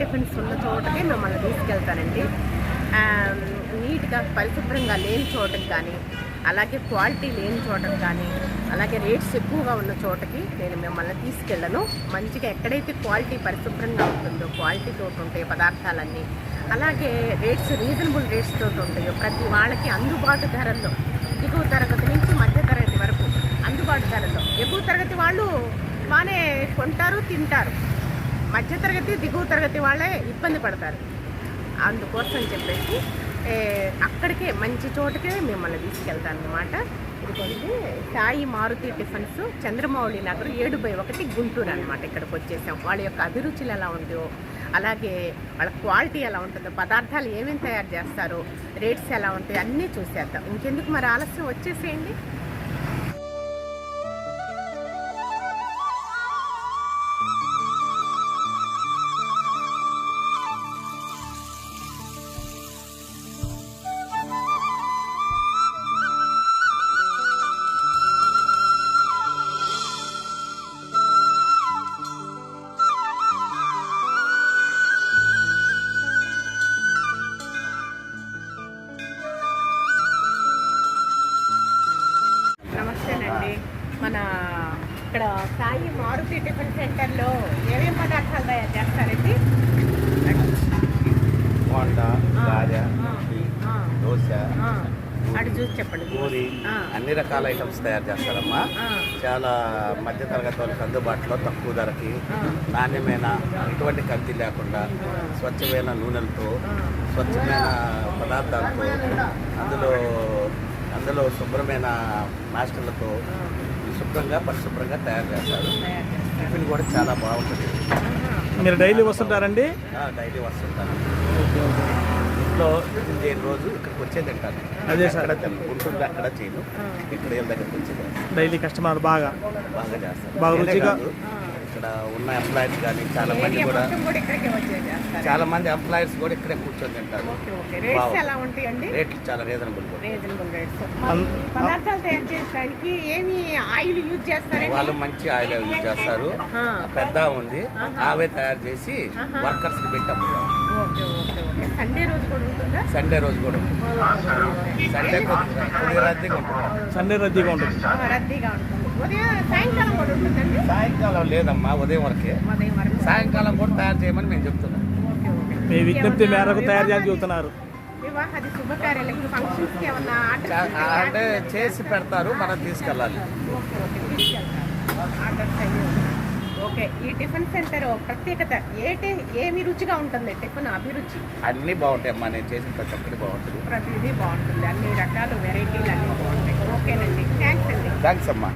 మాట్లాడతాను టిఫిన్స్ ఉన్న చోటకే మిమ్మల్ని తీసుకెళ్తానండి నీట్గా పరిశుభ్రంగా లేని చోటకి కానీ అలాగే క్వాలిటీ లేని చోటకి కానీ అలాగే రేట్స్ ఎక్కువగా ఉన్న చోటకి నేను మిమ్మల్ని తీసుకెళ్ళను. మంచిగా ఎక్కడైతే క్వాలిటీ పరిశుభ్రంగా ఉంటుందో క్వాలిటీ తోటి ఉంటాయో పదార్థాలన్నీ అలాగే రేట్స్ రీజనబుల్ రేట్స్ తోటి ఉంటాయో ప్రతి వాళ్ళకి అందుబాటు ధరల్లో ఎగువ తరగతి నుంచి మధ్య తరగతి వరకు అందుబాటు ధరల్లో ఎగువ తరగతి వాళ్ళు బాగానే కొంటారు తింటారు. మధ్యతరగతి దిగువ తరగతి వాళ్ళే ఇబ్బంది పడతారు. అందుకోసం చెప్పేసి అక్కడికే మంచి చోటుకే మిమ్మల్ని తీసుకెళ్తాను అనమాట ఇదిగోండి సాయి మారుతి టిఫిన్స్ చంద్రమౌళి నగర్ ఏడు బై ఒకటి గుంటూరు అనమాట ఇక్కడికి వచ్చేసాం. వాళ్ళ యొక్క అభిరుచులు ఎలా ఉందో అలాగే వాళ్ళ క్వాలిటీ ఎలా ఉంటుందో పదార్థాలు ఏమేమి తయారు చేస్తారో రేట్స్ ఎలా ఉంటాయో అన్నీ చూసేద్దాం. ఇంకెందుకు మరి ఆలస్యం? వచ్చేసేయండి. తయారు చేస్తారమ్మా చాలా మధ్య తరగతి వాళ్ళకి అందుబాటులో తక్కువ ధరకి నాణ్యమైన ఎటువంటి కల్తీ లేకుండా స్వచ్ఛమైన నూనెలతో. స్వచ్ఛమైన పదార్థాలతో అందులో అందులో శుభ్రమైన మాస్టర్లతో శుభ్రంగా పరిశుభ్రంగా తయారు చేస్తారు. టిఫిన్ కూడా చాలా బాగుంటుంది. మీరు డైలీ వస్తుంటారండి ఆ, డైలీ వస్తుంటాను ఇంట్లో టిఫిన్ చేయని రోజు ఇక్కడికి వచ్చే తింటాను అదే సార్. అక్కడ. గుంటూరులో చేయను. ఇక్కడ వీళ్ళ దగ్గరికి వచ్చి తింటాను. డైలీ కస్టమర్ బాగా బాగా చేస్తాను బాగా రుచిగా? ఇక్కడ ఉన్న ఎంప్లాయీస్ కానీ చాలా మంది కూడా చేస్తారు చాలా మంది ఎంప్లాయీస్ కూడా ఇక్కడే కూర్చొని తింటారు రేట్లు చాలా రీజనబుల్ వాళ్ళు మంచి ఆయిల్ యూజ్ చేస్తారు. పెద్ద ఉంది. ఆవే తయారు చేసి. వర్కర్స్ పెట్టి అమ్ముతారు ఓకే ఓకే ఓకే సండే రోజు కూడా ఉంటుందా? సండే రోజు కూడా. సండే కొద్దిగా రద్దీగా ఉంటుంది. సండే రద్దీగా ఉంటుంది. రద్దీగా సాయంకాలం కూడా ఉంటుందండి? సాయంకాలం లేదమ్మా ఉదయం వరకే. సాయంకాలం కూడా తయారు చేయమని మేము చెప్తున్నాం. Okay okay. మీ విజ్ఞప్తి మేరకు తయారు వివాహాది- చెబుతున్నారు. అంటే చేసి పెడతారు మనం తీసుకెళ్ళాలి. ఓకే ఈ టిఫిన్ సెంటర్ ప్రత్యేకత. ఏటి ఏమి రుచిగా ఉంటుంది? టిఫిన్ అభిరుచి. అన్నీ బాగుంటాయి అమ్మా నేను చేసిన ప్రతి ఒక్కటి బాగుంటుంది. ప్రతిదీ బాగుంటుంది. అన్ని రకాల వెరైటీలు అన్నీ బాగుంటాయి. ఓకేనండి. థ్యాంక్స్ అండి. థ్యాంక్స్ అమ్మా.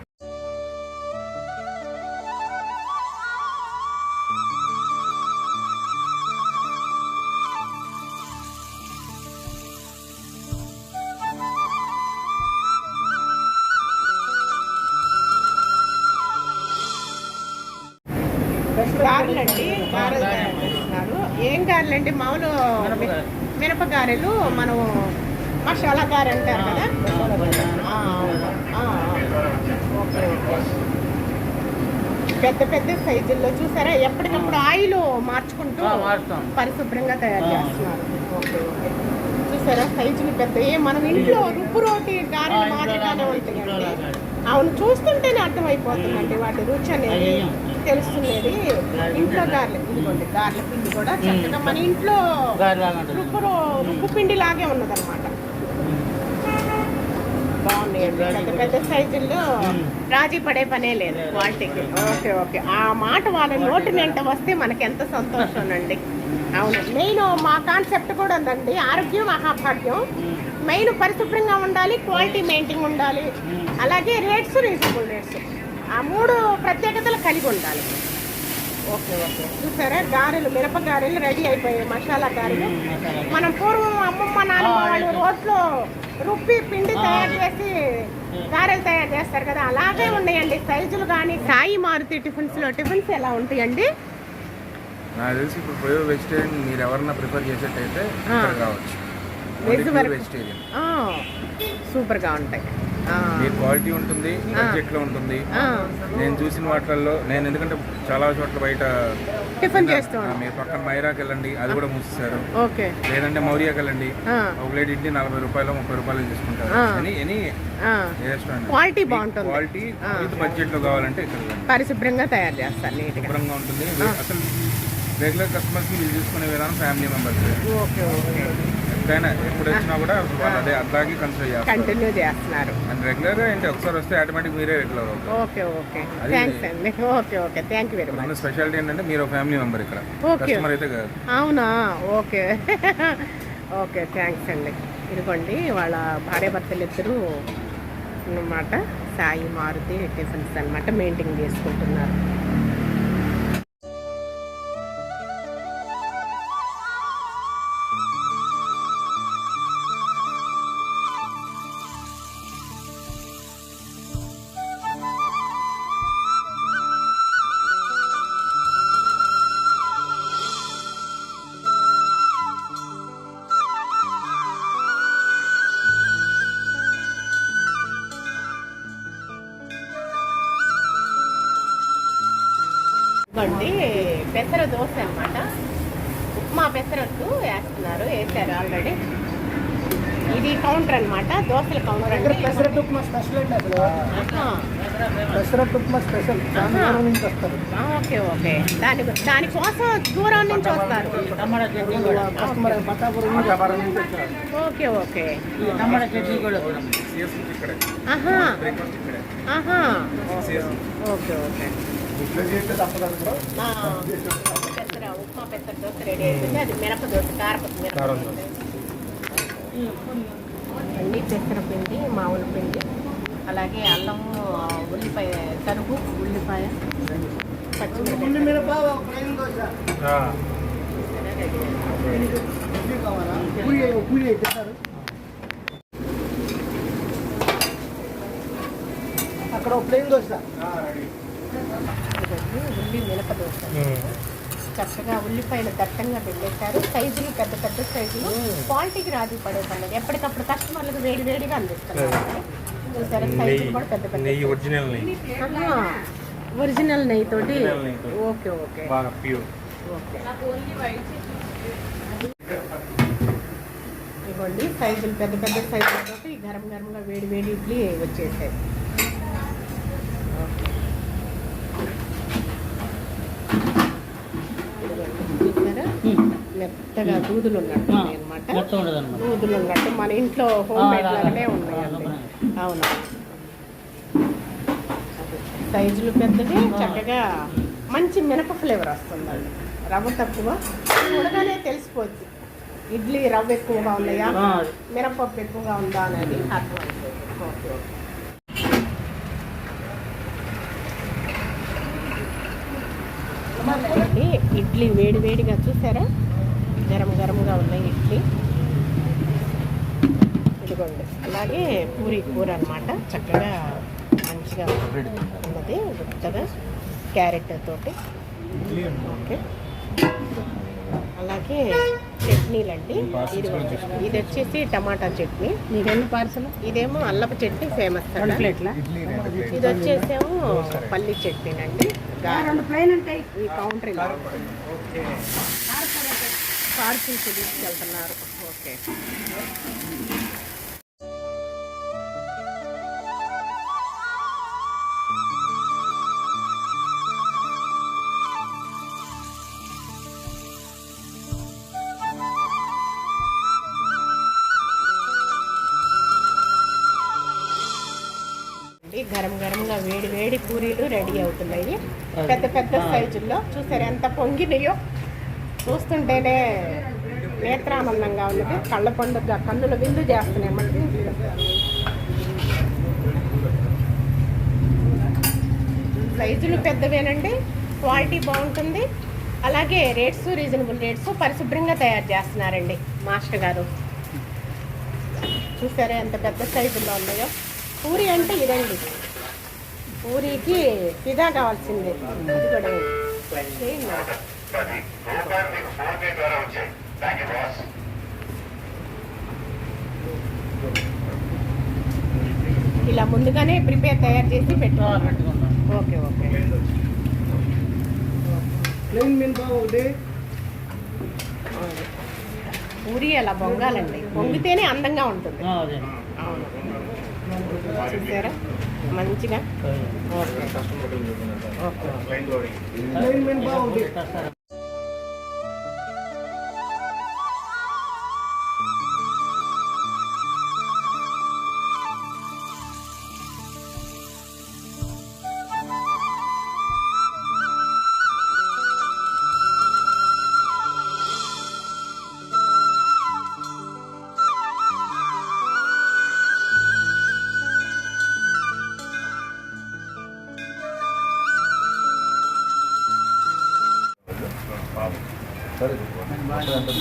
గారెలండి. గారెలు తయారు చేస్తున్నారు ఏం గారెలండి? మామూలు మినపగారెలు మనం మసాలా గారె అంటారు కదా. పెద్ద పెద్ద సైజుల్లో చూసారా? ఎప్పటికప్పుడు ఆయిల్ మార్చుకుంటూ పరిశుభ్రంగా తయారు చేస్తున్నారు. Okay okay. చూసారా? సైజులు పెద్ద. ఏ మనం ఇంట్లో రుబ్బు రోటి గారెలు మాదిరిగానే ఉంటాయండి అవును చూస్తుంటేనే అర్థమైపోతుందండి వాటి రుచి అనేది. తెలుస్తున్నది. ఇంట్లో గారెలు ఇదిగోండి గారెల పిండి కూడా చక్కగా మన ఇంట్లో రుబ్బు రుబ్బు పిండి లాగే ఉన్నదన్నమాట. బాగున్నాయండి పెద్ద సైజుల్లో రాజీ పడే పనే లేదు క్వాలిటీకి. Okay okay. ఆ మాట వాళ్ళ నోటి వెంట వస్తే మనకి ఎంత సంతోషం అండి అవును. మెయిన్ మా కాన్సెప్ట్ కూడా ఉందండి. ఆరోగ్యం మహాభాగ్యం. మెయిన్ పరిశుభ్రంగా ఉండాలి క్వాలిటీ మెయింటైన్ ఉండాలి. అలాగే రేట్స్ రీజనబుల్ రేట్స్. ఆ మూడు ప్రత్యేకతలు కలిగి ఉండాలి. Okay okay. చూసారా? గారెలు మిరప గారెలు రెడీ అయిపోయాయి మసాలా గారెలు. మనం పూర్వం అమ్మమ్మ నాన్నమ్మ వాళ్ళు రోట్లో రుబ్బి పిండి తయారు చేసి గారెలు తయారు చేస్తారు కదా? అలాగే ఉన్నాయండి. సైజులు కానీ సాయి మారుతి టిఫిన్స్లో టిఫిన్స్ ఎలా ఉంటాయండి? నాకు తెలిసి ఇప్పుడు ప్యూర్ వెజిటేరియన్ మీరు ఎవరన్నా ప్రిఫర్ చేసేటైతే కావచ్చు. వెజిటేరియన్ సూపర్గా ఉంటాయి. మీరు క్వాలిటీ ఉంటుంది బడ్జెట్లో ఉంటుంది. నేను చూసిన వాటిల్లో నేను ఎందుకంటే చాలా చోట్ల బయట టిఫిన్ చేస్తూ ఆ, ఉంటాం మీరు పక్కన మైరాకి వెళ్ళండి అది కూడా మూసేశారు. ఓకే. లేదంటే మౌరియాకి వెళ్ళండి. ఒక ప్లేట్ ఇడ్లీ నలభై రూపాయలు ముప్పై రూపాయలు తీసుకుంటారు. ఎనీ రెస్టారెంట్ క్వాలిటీ బాగుంటుంది. క్వాలిటీ. విత్ బడ్జెట్లో కావాలంటే ఇక్కడ. పరిశుభ్రంగా తయారు చేస్తారు శుభ్రంగా ఉంటుంది. అసలు రెగ్యులర్ కస్టమర్స్ వీళ్ళు చూసుకునే విధానం ఫ్యామిలీ మెంబర్స్ ఓకే ఓకే. ఎప్పుడైనా ఎప్పుడు వచ్చినా కూడా వాళ్ళు అదే అట్లాగే కన్సిడర్ చేస్తారు. కంటిన్యూ చేస్తున్నారు. అండ్ రెగ్యులర్గా ఏంటి ఒకసారి వస్తే ఆటోమేటిక్ మీరే రెగ్యులర్ అవుతారు. Okay okay. అది- థ్యాంక్స్ అండి. Okay okay. Thank you very much మన స్పెషాలిటీ ఏంటంటే మీరు ఫ్యామిలీ మెంబర్ ఇక్కడ. Okay. కస్టమర్ అయితే కాదు. అవునా? ఓకే. ఓకే థ్యాంక్స్ అండి. ఇదిగోండి వాళ్ళ భార్యాభర్తలు ఇద్దరు అన్నమాట సాయి మారుతి టిఫిన్స్ అన్నమాట మెయింటైన్ చేసుకుంటున్నారు. పెసరట్టు ఉప్మా స్పెషల్. దూరం నుంచి వస్తారు. ఆ, ఓకే ఓకే. దాని దానికోసం దూరం నుంచి వస్తారు. కస్టమర్ పట్టాపురం నుంచి. Okay okay. ఆహా. ఆహా. Okay okay. ఉప్మా పెసర దోశ రెడీ అయిపోయింది. అది మిరప దోశ కారపతి మిరప అన్ని పెసర పిండి మామూలు పిండి. అలాగే అల్లము ఉల్లిపాయ తరుగు ఉల్లిపాయ. పచ్చిమిరపకాయ. ఉల్లి మిరప ఒక ప్లెయిన్ దోశ. ఇడ్లీ కావాలా? పూరి పూరి ఇస్తారు అక్కడ ఒక ప్లెయిన్ దోశ. ఇదిగోండి, ఉల్లి మినప దోశ చక్కగా ఉల్లిపాయలు దట్టంగా పెట్టేశారు. సైజులు పెద్ద పెద్ద సైజులు. క్వాలిటీకి రాజీ పడే పండుగ. ఎప్పటికప్పుడు కస్టమర్లకు వేడి వేడిగా అందిస్తున్నారు చూసారా? సైజులు కూడా పెద్ద పెద్ద ఒరిజినల్ నెయ్యి. తోటి. Okay okay. ఇవ్వండి. సైజులు పెద్ద పెద్ద సైజులతో గరం గరంగా వేడి వేడి ఇడ్లీ వచ్చేసాయి ఓకే. ఇదిగోండి, చూసారా మెత్తగా దూదులు ఉన్నట్టు అనమాట దూదులు ఉన్నట్టు మన ఇంట్లో హోమ్ మేడ్ లాగానే ఉన్నాయండి అవును. సైజులు పెద్దవి చక్కగా మంచి మినప ఫ్లేవర్ వస్తుందండి. రవ్వ తక్కువ. చూడగానే తెలిసిపోద్ది. ఇడ్లీ రవ్వ ఎక్కువగా ఉన్నాయా మినపప్పు ఎక్కువగా ఉందా అనేది ఇదిగోండి, ఇడ్లీ వేడి వేడిగా చూసారా? గరం గరంగా ఉన్నాయి ఇడ్లీ. ఇదిగోండి. అలాగే పూరి కూర అన్నమాట. చక్కగా మంచిగా ఉన్నది. గుత్తగా క్యారెట్ తోటి. ఓకే. అలాగే చట్నీలండి. ఇది ఇది వచ్చేసి టమాటా చట్నీ. మీదేమో పార్సల్? ఇదేమో అల్లపు చట్నీ ఫేమస్ ఇది వచ్చేసేమో పల్లి చట్నీ అండి రెండు ప్లేన్ ఉంటాయి. ఈ కౌంటర్. పార్సిల్స్ తీసుకెళ్తున్నారు ఓకే. గరం గరంగా వేడి వేడి పూరీలు రెడీ అవుతున్నాయి. పెద్ద పెద్ద సైజుల్లో. చూసారు ఎంత పొంగినాయో? చూస్తుంటేనే నేత్రానందంగా ఉన్నది. కళ్ళ పండుగ కన్నుల విందు చేస్తున్నాయి మనకి సైజులు పెద్దవేనండి. క్వాలిటీ బాగుంటుంది. అలాగే రేట్స్ రీజనబుల్ రేట్స్ పరిశుభ్రంగా తయారు చేస్తున్నారండి మాస్టర్ గారు. చూసారా ఎంత పెద్ద సైజులో ఉన్నాయో? పూరి అంటే ఇదండి. పూరికి పిదా కావాల్సిందే. ఇది కూడా చేయండి మరి. ఇలా ముందుగానే ప్రిపేర్ తయారు చేసి పెట్టుకోవాలి. Okay okay. ప్లెయిన్ మీన్ బాగా ఒకటి. పూరి అలా బొంగాలండి బొంగితేనే అందంగా ఉంటుంది. అవును. చూసారా? మంచిగా. ఓకే. ఓకే ఒకటి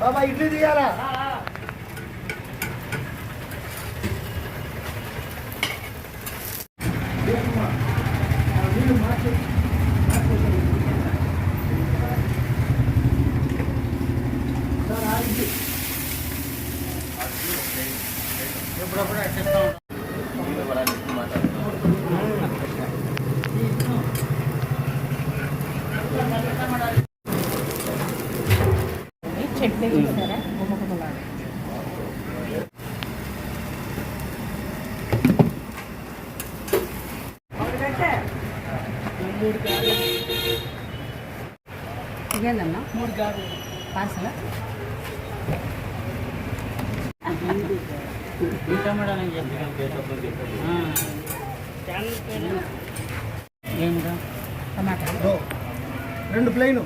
బాబా ఇడ్లీ తీయాలా? ఈ చట్నీ చూసారా ఇదేందమ్మా మూడు గారు పార్సల్ ఏమిరా టమాటా ఓ, రెండు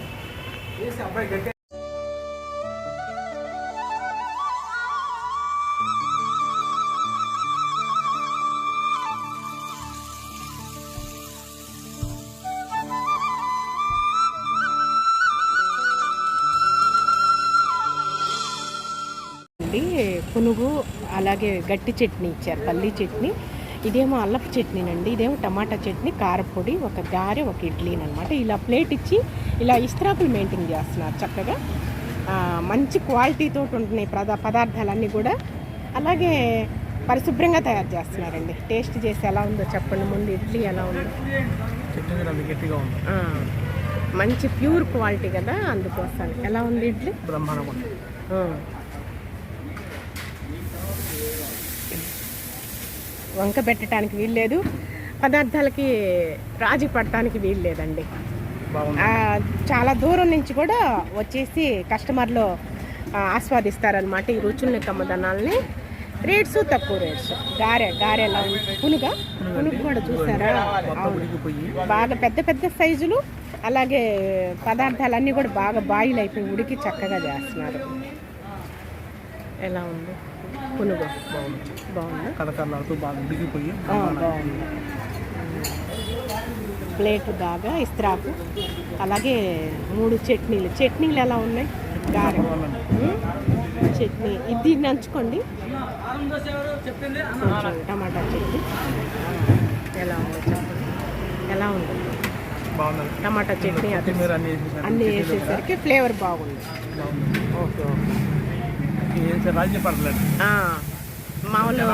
పునుగు అలాగే గట్టి చట్నీ ఇచ్చారు పల్లీ చట్నీ. ఇదేమో అల్లపు చట్నీనండి ఇదేమో టమాటా చట్నీ కారపొడి ఒక గారె ఒక ఇడ్లీ అనమాట ఇలా ప్లేట్ ఇచ్చి ఇలా ఇస్త్రాకులు మెయింటైన్ చేస్తున్నారు చక్కగా. మంచి క్వాలిటీతో ఉంటున్నాయి పద పదార్థాలన్నీ కూడా అలాగే పరిశుభ్రంగా తయారు చేస్తున్నారండి. టేస్ట్ చేసి ఎలా ఉందో చెప్పండి. ముందు ఇడ్లీ ఎలా ఉందో? మంచి ప్యూర్ క్వాలిటీ కదా అందుకోసం. ఎలా ఉంది ఇడ్లీ. వంక పెట్టడానికి వీల్లేదు. పదార్థాలకి రాజీ పడటానికి వీల్లేదండి. చాలా దూరం నుంచి కూడా వచ్చేసి కస్టమర్లు ఆస్వాదిస్తారనమాట ఈ రుచుల్ని కమ్మదనాల్ని రేట్స్ తక్కువ రేట్స్. గారె గారె ఎలా ఉంది. పునుగా? పునుగు కూడా చూసారా? బాగా పెద్ద పెద్ద సైజులు. అలాగే పదార్థాలన్నీ కూడా బాగా బాయిల్ అయిపోయి ఉడికి చక్కగా చేస్తున్నారు. ఎలా ఉంది? పునుగు. బాగుంది. బాగుందా? బాగా ఉడికిపోయి బాగుంది. ప్లేట్ బాగా ఇస్త్రాకు. అలాగే మూడు చట్నీలు. చట్నీలు ఎలా ఉన్నాయి? గారె చట్నీ. ఇది నంచుకోండి. టమాటా చట్నీ. ఎలా ఉంది చెప్పండి. ఎలా ఉంది? బాగుంది టమాటా చట్నీ అన్ని వేసేసారు. అన్నీ వేసేసరికి ఫ్లేవర్ బాగుంది. Okay okay. మామూలు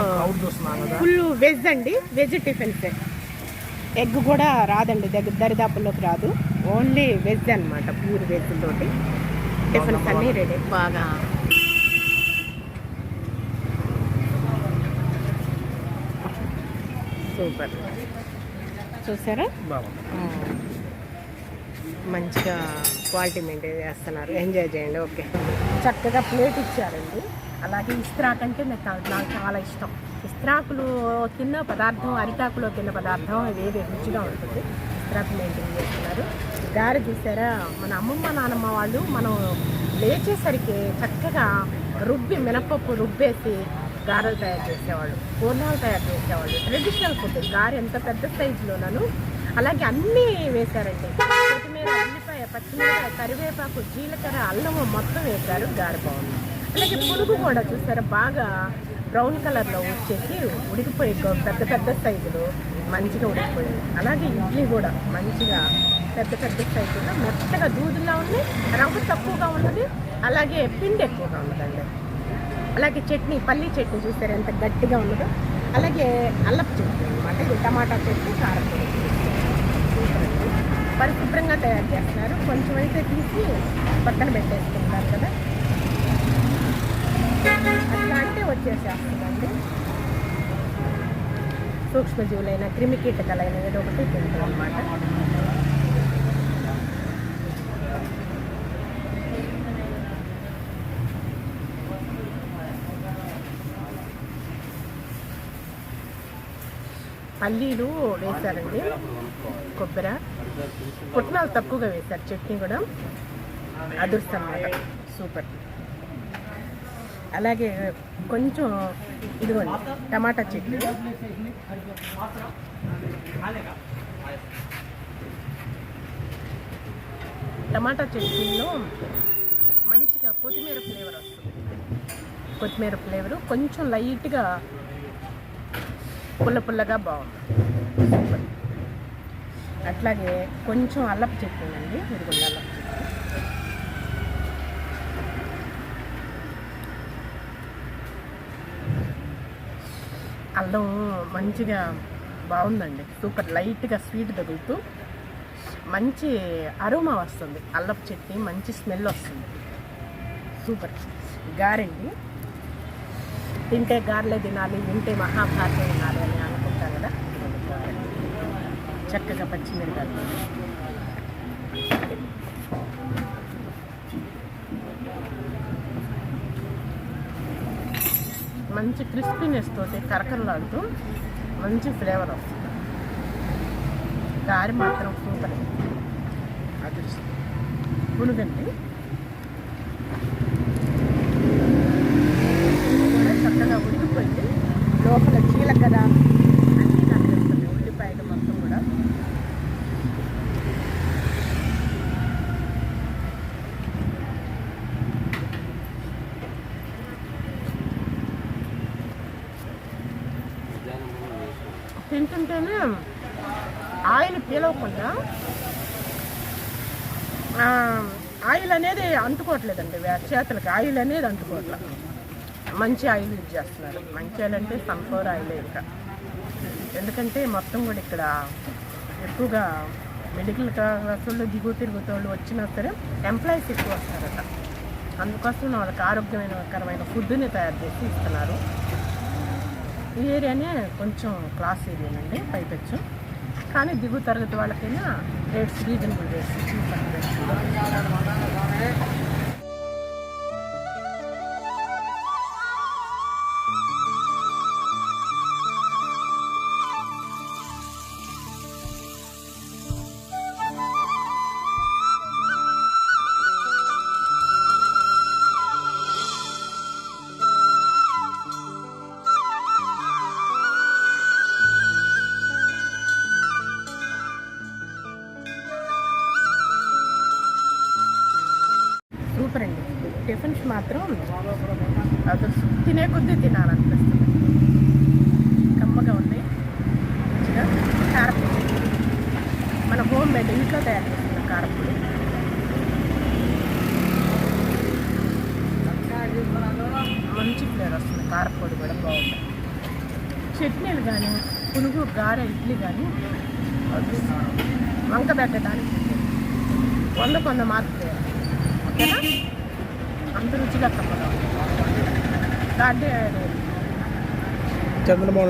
ఫుల్ వెజ్ అండి. వెజ్ టిఫిన్సే. ఎగ్ కూడా రాదండి దగ్గర దరిదాపుల్లోకి రాదు. ఓన్లీ వెజ్ అన్నమాట ప్యూర్ వెజ్ తోటి. టిఫిన్స్ అన్నీ రెడీ బాగా. సూపర్ చూసారా? మంచిగా క్వాలిటీ మెయింటైన్ చేస్తున్నారు. ఎంజాయ్ చేయండి ఓకే. చక్కగా ప్లేట్ ఇచ్చారండి. అలాగే ఇస్త్రాక్ అంటే నాకు చా- నాకు చాలా ఇష్టం. ఇస్త్రాకులు తిన్న పదార్థం అరిటాకులో తిన్న పదార్థం ఏది రుచిగా ఉంటుంది. ఇస్త్రాకు మెయింటైన్ చేస్తున్నారు గారు చూసారా మన అమ్మమ్మ నాన్నమ్మ వాళ్ళు మనం లేచేసరికి చక్కగా రుబ్బి మినపప్పు రుబ్బేసి గారెలు తయారు చేసేవాళ్ళు పూర్ణాలు తయారు చేసేవాళ్ళు. ట్రెడిషనల్ ఫుడ్ గారె ఎంత పెద్ద సైజులోనూ అలాగే అన్నీ వేశారండి. కొత్తిమీర ఉల్లిపాయ పచ్చిమిరపాయ కరివేపాకు జీలకర్ర అల్లం మొత్తం వేశారు. గారె బాగుంది. అలాగే పులుగు కూడా చూసారా బాగా బ్రౌన్ కలర్లో వచ్చేసి ఉడికిపోయి పెద్ద పెద్ద సైజులో మంచిగా ఉడికిపోయింది అలాగే ఇడ్లీ కూడా మంచిగా పెద్ద పెద్ద సైజులో మెత్తగా దూదులా ఉంది రవ్వ తక్కువగా ఉన్నది అలాగే పిండి ఎక్కువగా ఉన్నదండి. అలాగే చట్నీ పల్లీ చట్నీ చూస్తారు ఎంత గట్టిగా ఉన్నదో? అలాగే అల్లపు చట్నీ అనమాట ఇది టమాటా చట్నీ కారం పరిశుభ్రంగా తయారు చేస్తున్నారు. కొంచెం అయితే తీసి పక్కన పెట్టేసుకుంటారు కదా. అట్లా అంటే వచ్చేసేస్తుందండి. సూక్ష్మజీవులైన క్రిమి కీటకాలైన ఏదో ఒకటి తింటాం అనమాట పల్లీలు వేశారండి. కొబ్బరి. పుట్నాలు తక్కువగా వేశారు. చట్నీ కూడా. అదృష్టం సూపర్. అలాగే కొంచెం ఇదిగోండి టమాటా చట్నీ టమాటా చట్నీలో మంచిగా కొత్తిమీర ఫ్లేవర్ వస్తుంది. కొత్తిమీర ఫ్లేవరు కొంచెం లైట్గా పుల్ల పుల్లగా బాగుంది. అట్లాగే కొంచెం అల్లపు చట్నీ అండి ఇదిగోండి అల్లపు చట్నీ అల్లం మంచిగా బాగుందండి. సూపర్ లైట్గా స్వీట్ తగులుతూ మంచి అరోమా వస్తుంది. అల్లపు చట్నీ మంచి స్మెల్ వస్తుంది. సూపర్. గారండి. తింటే గారెలే తినాలి వింటే మహాభారతం తినాలి అని అనుకుంటాం కదా? చక్కగా పచ్చిమిరకాయలు మంచి క్రిస్పీనెస్ తోటి కరకరలాడుతూ మంచి ఫ్లేవర్ వస్తుంది. గారి మాత్రం సూపర్ పునుగండి చక్కగా ఉడికిపోయింది. లోపల చీలకదా అన్నీ కనిపిస్తుంది ఉల్లిపాయలు మొత్తం కూడా తింటుంటేనే ఆయిల్ పీలవకుండా ఆ, ఆయిల్ అనేది అంటుకోవట్లేదండి వే- చేతులకి ఆయిల్ అనేది అంటుకోవట్లేదు మంచి ఆయిల్ యూజ్ చేస్తున్నారు. మంచి ఆయిల్ అంటే సన్ఫ్లవర్ ఆయిలే ఇంకా. ఎందుకంటే మొత్తం కూడా ఇక్కడ ఎక్కువగా మెడికల్ క్లాసుల్లో దిగువ తిరుగుతోళ్ళు వచ్చినా సరే ఎంప్లాయీస్ ఎక్కువ వస్తారట. అందుకోసం వాళ్ళకి ఆరోగ్యమైనకరమైన ఫుడ్ని తయారు చేసి ఇస్తున్నారు. ఈ ఏరియానే కొంచెం క్లాస్ ఏరియానండి పైపెచ్చు. కానీ దిగువ తరగతి వాళ్ళకైనా రేట్స్ రీజనబుల్ రేట్స్ టిఫిన్స్ మాత్రం అది. తినే కొద్దీ తినాలనిపిస్తుంది. కమ్మగా ఉంది మంచిగా కారపొడి మన హోమ్ మేడ్ ఇంట్లో తయారు చేస్తున్న కారపొడి మంచి ఫ్లేవర్ వస్తుంది. కారపొడి కూడా బాగుంది చట్నీలు కానీ పునుగు గారె ఇడ్లీ కానీ వంక పెట్టడానికి వంద కొంద మార్కులు ఓకేనా? అంత రుచిగా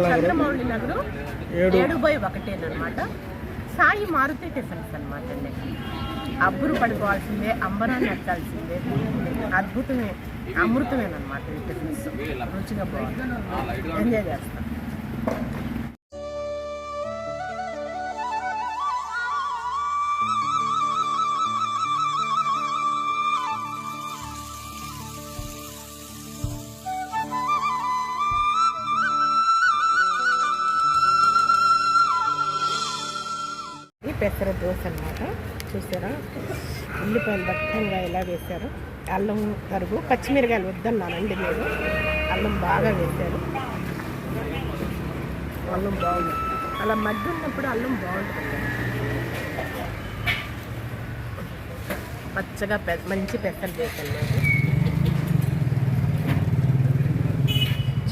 నగర్ చంద్రమౌళి నగరు ఏడు. బై ఒకటేనమాట సాయి మారుతి టిఫిన్స్ అనమాట అండి. అబ్బురు పడిపోవాల్సిందే అంబరాన్ని ఎక్కాల్సిందే అద్భుతమే అమృతమేనమాట టిఫిన్స్ రుచిగా బాగుంది. ఎంజాయ్ చేస్తాం. చక్కెర దోశ అన్నమాట. చూసారా? ఉల్లిపాయలు దట్టంగా ఎలా వేశారు? అల్లం తరుగు పచ్చిమిరకాయలు వద్దన్నానండి నేను అల్లం బాగా వేశారు. అల్లం బాగుంది. అలా మధ్య ఉన్నప్పుడు అల్లం బాగుంటుంది. పచ్చగా పె మంచి పెసలు చేశాను నేను.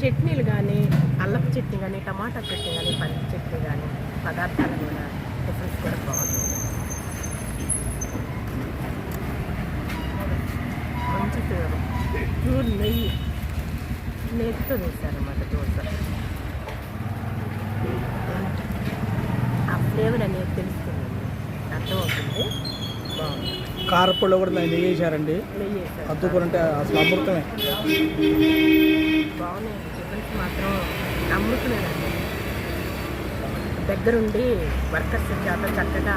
చట్నీలు కానీ అల్లపు చట్నీ కానీ టమాటా చట్నీ కానీ పల్లి చట్నీ కానీ పదార్థాలు కూడా టిఫిన్స్ కూడా బాగున్నాయి మంచి ఫ్లేవర్ ప్యూర్ నెయ్యి. నెయ్యితో వేశారన్నమాట దోశ. ఆ ఫ్లేవర్ అనేది తెలుస్తుంది. అర్థమవుతుంది. బాగుంది. కారపొడిలో కూడా నెయ్యి వేసారండి అద్దుకుంటే అసలు అమృతమే బాగున్నాయి. మాత్రం అమ్ముతున్నానండి దగ్గరుండి వర్కర్స్ చేత చక్కగా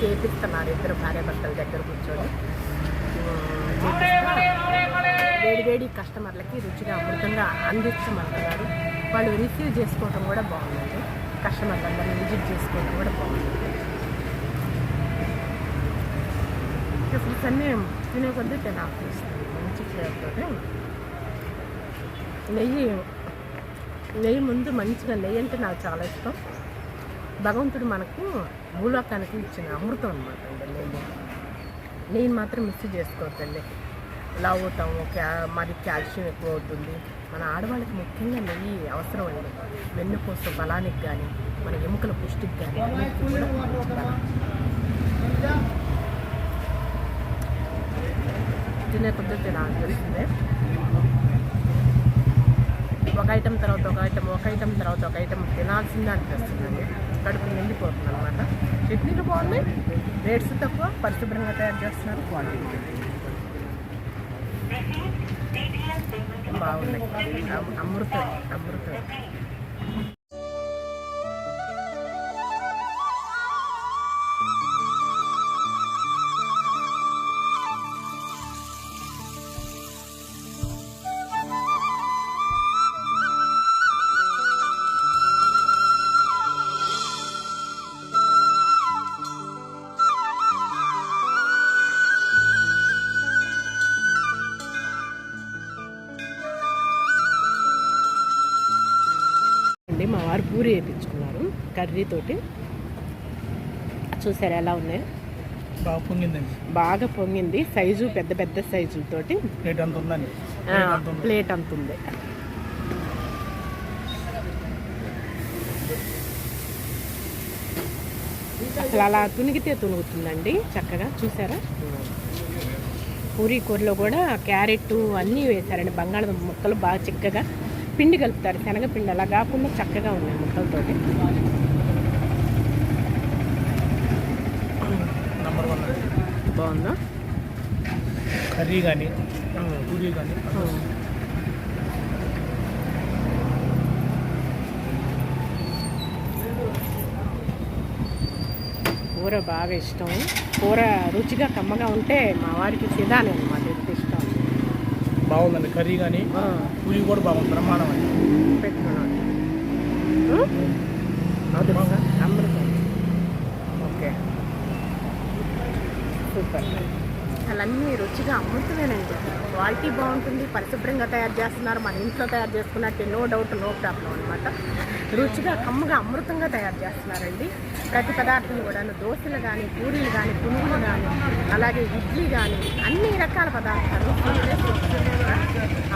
చేపిస్తున్నారు ఇద్దరు భార్యాభర్తల దగ్గర కూర్చొని. వేడివేడి వేడి వేడి కస్టమర్లకి రుచిగా అమృతంగా అందించమంటున్నారు. వాళ్ళు రిసీవ్ చేసుకోవడం కూడా బాగుందండి కస్టమర్లందరినీ విజిట్ చేసుకోవడం కూడా బాగుంది. టిఫిన్స్ అన్నీ తినే కొద్దీ తినాలనిపిస్తుంది మంచి ఫ్లేవర్తో నెయ్యి నెయ్యి ముందు మంచిగా నెయ్యి అంటే నాకు చాలా ఇష్టం. భగవంతుడు మనకు భూలోకానికి ఇచ్చిన అమృతం అనమాట అండి. నెయ్యి మాత్రం మిస్ చేసుకోవద్దండి లావ్ అవుతాము క్యా మరి కాల్షియం ఎక్కువ అవుతుంది. మన ఆడవాళ్ళకి ముఖ్యంగా నెయ్యి అవసరం అండి. వెన్నుపూస బలానికి కానీ మన ఎముకల పుష్టికి కానీ తినే కూడా మంచి బలం. తినే ఒక ఐటెం తర్వాత ఒక ఐటెం ఒక ఐటెం తర్వాత ఒక ఐటెం తినాల్సిందే అనిపిస్తుందండి కడుపు నిండిపోతుంది అనమాట చట్నీలు బాగున్నాయి. రేట్స్ తక్కువ. పరిశుభ్రంగా తయారు చేస్తున్నారు. క్వాలిటీ బాగున్నాయి. అమృత అమృతం అమృతం. కర్రీతోటి. చూసారా ఎలా ఉన్నాయో? బాగా పొంగిందండి. బాగా పొంగింది. సైజు పెద్ద పెద్ద సైజులతోటి. రేట్ అంత ఉందండి. ప్లేట్ అంత ఉంది. అసలు అలా తునిగితే తునుగుతుందండి. చక్కగా చూసారా? పూరీ కూరలో కూడా క్యారెట్ అన్నీ వేశారండి. బంగాళదుంప ముక్కలు బాగా చిక్కగా పిండి కలుపుతారు. శనగపిండి అలా కాకుండా చక్కగా ఉన్నాయి ముక్కలతోటి. బాగుందా? కర్రీ కానీ పూరి కానీ కూర బాగా ఇష్టం. కూర రుచిగా కమ్మగా ఉంటే మా వారికి సిదాని అనమాట ఎంత ఇష్టం. బాగుందండి కర్రీ కానీ పూరి కూడా బాగుంది బ్రహ్మాండం అండి. పెట్టుకున్నాను. అమృతం. సూపర్. అన్నీ రుచిగా అమృతమేనండి. క్వాలిటీ బాగుంటుంది పరిశుభ్రంగా తయారు చేస్తున్నారు మన ఇంట్లో తయారు చేసుకున్నట్టు నో డౌట్ నో ప్రాబ్లం అనమాట రుచిగా కమ్మగా అమృతంగా తయారు చేస్తున్నారండి. ప్రతి పదార్థం కూడా దోశలు కానీ పూరీలు కానీ పునుగులు కానీ అలాగే ఇడ్లీ కానీ అన్ని రకాల పదార్థాలు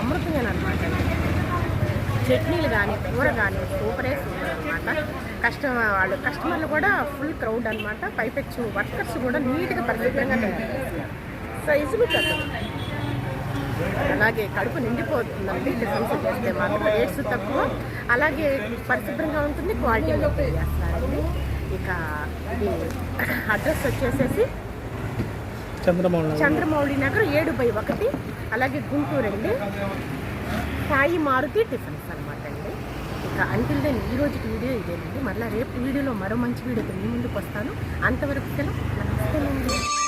అమృతమేనమాట చట్నీలు కానీ కూర కానీ సూపరే సూపర్ అనమాట కస్టమ వాళ్ళు కస్టమర్లు కూడా ఫుల్ క్రౌడ్ అనమాట పైపెచ్చు వర్కర్స్ కూడా నీట్గా పరిశుభ్రంగా సైజులు పెద్ద అలాగే కడుపు నిండిపోతుందండి టిఫిన్స్ చేస్తే మాత్రం రేట్స్ తక్కువ. అలాగే పరిశుభ్రంగా ఉంటుంది క్వాలిటీ చేస్తారండి ఇక అడ్రస్ వచ్చేసేసి చంద్రమౌళి. చంద్రమౌళి నగర్ ఏడు బై ఒకటి అలాగే గుంటూరు అండి సాయి మారుతి టిఫిన్స్ అనమాట అండి. ఇక అంటిల్ దెన్ ఈ రోజుకి వీడియో ఇదేనండి. మళ్ళీ రేపు వీడియోలో మరో మంచి వీడియోతో మీ ముందుకు వస్తాను. అంతవరకు సెలవు. నమస్తే